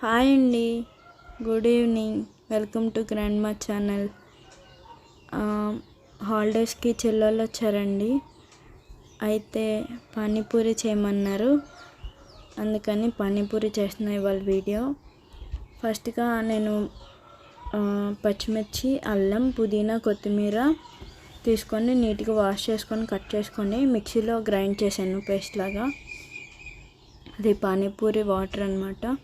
Hi అండి. Good evening. Welcome to grandma channel హాలిడేస్కి చెల్లెళ్ళు వచ్చారండి. అయితే పానీపూరి చేయమన్నారు. అందుకని పానీపూరి చేస్తున్నా ఇవాళ వీడియో. ఫస్ట్గా నేను పచ్చిమిర్చి అల్లం పుదీనా కొత్తిమీర తీసుకొని నీట్గా వాష్ చేసుకొని కట్ చేసుకొని మిక్సీలో గ్రైండ్ చేశాను పేస్ట్ లాగా అది పానీపూరి వాటర్ అనమాట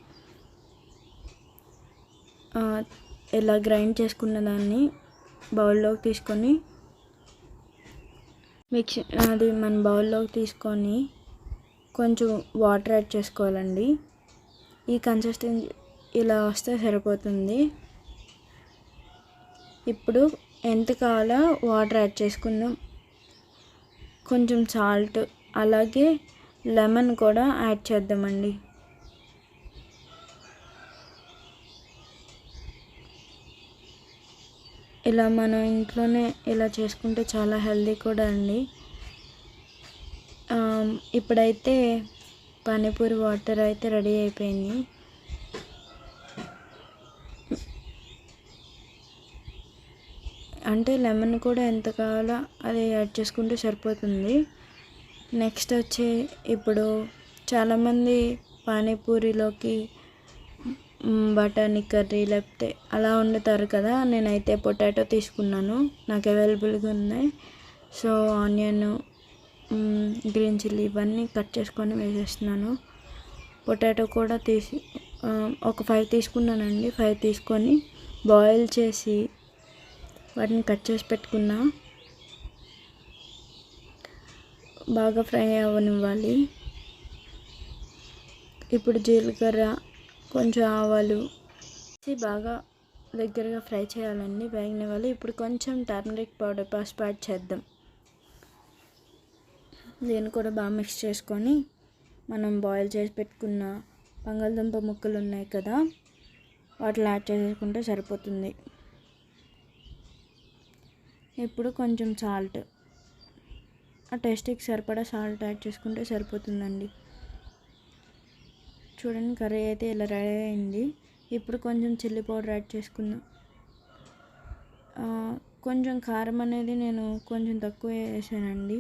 ఇలా గ్రైండ్ చేసుకున్న దాన్ని బౌల్లోకి తీసుకొని మిక్సీ అది మన బౌల్లోకి తీసుకొని కొంచెం వాటర్ యాడ్ చేసుకోవాలండి. ఈ కన్సిస్టెన్సీ ఇలా వస్తే సరిపోతుంది. ఇప్పుడు ఎంత కావాలో వాటర్ యాడ్ చేసుకుందాం. కొంచెం సాల్ట్ అలాగే లెమన్ కూడా యాడ్ చేద్దామండి. ఇలా మనం ఇంట్లోనే ఇలా చేసుకుంటే చాలా హెల్దీ కూడా అండి. ఇప్పుడైతే పానీపూరి వాటర్ అయితే రెడీ అయిపోయింది. అంటే లెమన్ కూడా ఎంత కావాలో అది యాడ్ చేసుకుంటే సరిపోతుంది. నెక్స్ట్ వచ్చి ఇప్పుడు చాలామంది పానీపూరిలోకి బఠానీ కర్రీ లేకపోతే అలా వండుతారు కదా. నేనైతే పొటాటో తీసుకున్నాను. నాకు అవైలబుల్గా ఉన్నాయి. సో ఆనియన్ గ్రీన్ చిల్లీ ఇవన్నీ కట్ చేసుకొని వేసేస్తున్నాను. పొటాటో కూడా తీసి ఒక ఫైవ్ తీసుకున్నానండి. ఫైవ్ తీసుకొని బాయిల్ చేసి వాటిని కట్ చేసి పెట్టుకున్నా. బాగా ఫ్రై అవ్వనివ్వాలి. ఇప్పుడు జీలకర్ర కొంచెం ఆవాలు వేసి బాగా దగ్గరగా ఫ్రై చేయాలండి. వేగిన వాళ్ళు ఇప్పుడు కొంచెం టర్మరిక్ పౌడర్ పసుపు యాడ్ చేద్దాం. దీన్ని కూడా బాగా మిక్స్ చేసుకొని మనం బాయిల్ చేసి పెట్టుకున్న బంగాళదుంప ముక్కలు ఉన్నాయి కదా వాటిని యాడ్ చేసుకుంటే సరిపోతుంది. ఇప్పుడు కొంచెం సాల్ట్ ఆ టేస్ట్కి సరిపడా సాల్ట్ యాడ్ చేసుకుంటే సరిపోతుందండి. చూడండి కర్రీ అయితే ఇలా రెడీ అయింది. ఇప్పుడు కొంచెం చిల్లీ పౌడర్ యాడ్ చేసుకుందాం. కొంచెం కారం అనేది నేను కొంచెం తక్కువ వేసానండి.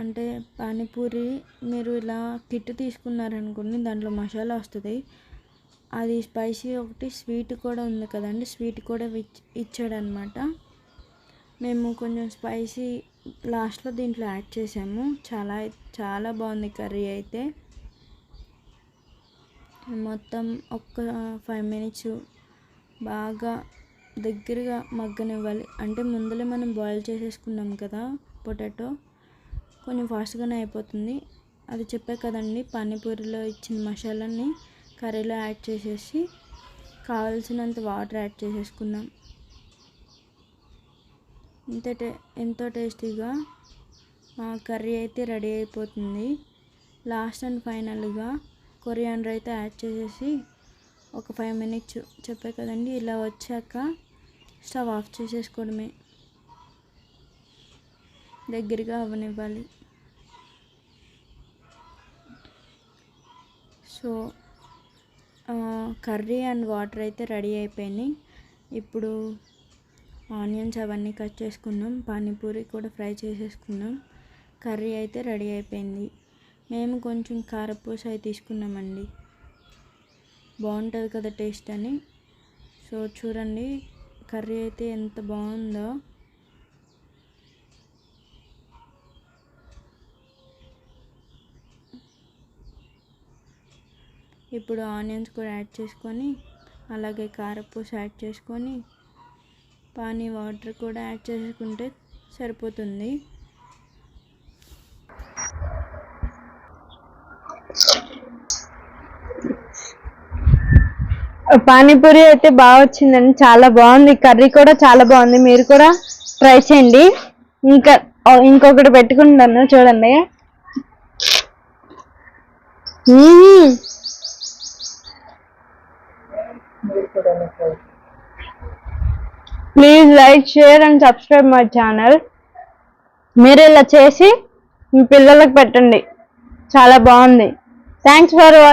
అంటే పానీపూరి మీరు ఇలా కిట్ తీసుకున్నారనుకోండి దాంట్లో మసాలా వస్తుంది. అది స్పైసీ ఒకటి స్వీట్ కూడా ఉంది కదండి స్వీట్ కూడా ఇచ్చాడనమాట. మేము కొంచెం స్పైసీ లాస్ట్లో దీంట్లో యాడ్ చేసాము. చాలా చాలా బాగుంది కర్రీ అయితే. మొత్తం ఒక్క ఫైవ్ మినిట్స్ బాగా దగ్గరగా మగ్గనివ్వాలి. అంటే ముందులే మనం బాయిల్ చేసేసుకున్నాం కదా పొటాటో. కొంచెం ఫాస్ట్గానే అయిపోతుంది. అది చెప్పే కదండి పానీపూరిలో ఇచ్చిన మసాలాని కర్రీలో యాడ్ చేసేసి కావాల్సినంత వాటర్ యాడ్ చేసేసుకుందాం ఇంత టే ఎంతో టేస్టీగా కర్రీ అయితే రెడీ అయిపోతుంది. లాస్ట్ అండ్ ఫైనల్గా కొరియాండర్ అయితే యాడ్ చేసేసి ఒక ఫైవ్ మినిట్స్ చెప్పే కదండి. ఇలా వచ్చాక స్టవ్ ఆఫ్ చేసేసుకోవడమే. దగ్గరగా అవ్వనివ్వాలి సో కర్రీ అండ్ వాటర్ అయితే రెడీ అయిపోయినాయి. ఇప్పుడు ఆనియన్స్ అవన్నీ కట్ చేసుకున్నాం. పానీపూరి కూడా ఫ్రై చేసేసుకున్నాం. కర్రీ అయితే రెడీ అయిపోయింది. మేము కొంచెం కారపూస అవి తీసుకున్నామండి. బాగుంటుంది కదా టేస్ట్ అని. సో చూడండి కర్రీ అయితే ఎంత బాగుందో. ఇప్పుడు ఆనియన్స్ కూడా యాడ్ చేసుకొని అలాగే కారపూస యాడ్ చేసుకొని పానీ వాటర్ కూడా యాడ్ చేసుకుంటే సరిపోతుంది. పానీపూరి అయితే బాగా వచ్చిందండి. చాలా బాగుంది. కర్రీ కూడా చాలా బాగుంది. మీరు కూడా ట్రై చేయండి. ఇంకా ఇంకొకటి పెట్టుకుంటాను చూడండి. Please like share and subscribe my channel. మీరు ఇలా చేసి మీ పిల్లలకు పెట్టండి. చాలా బాగుంది. Thanks for watch.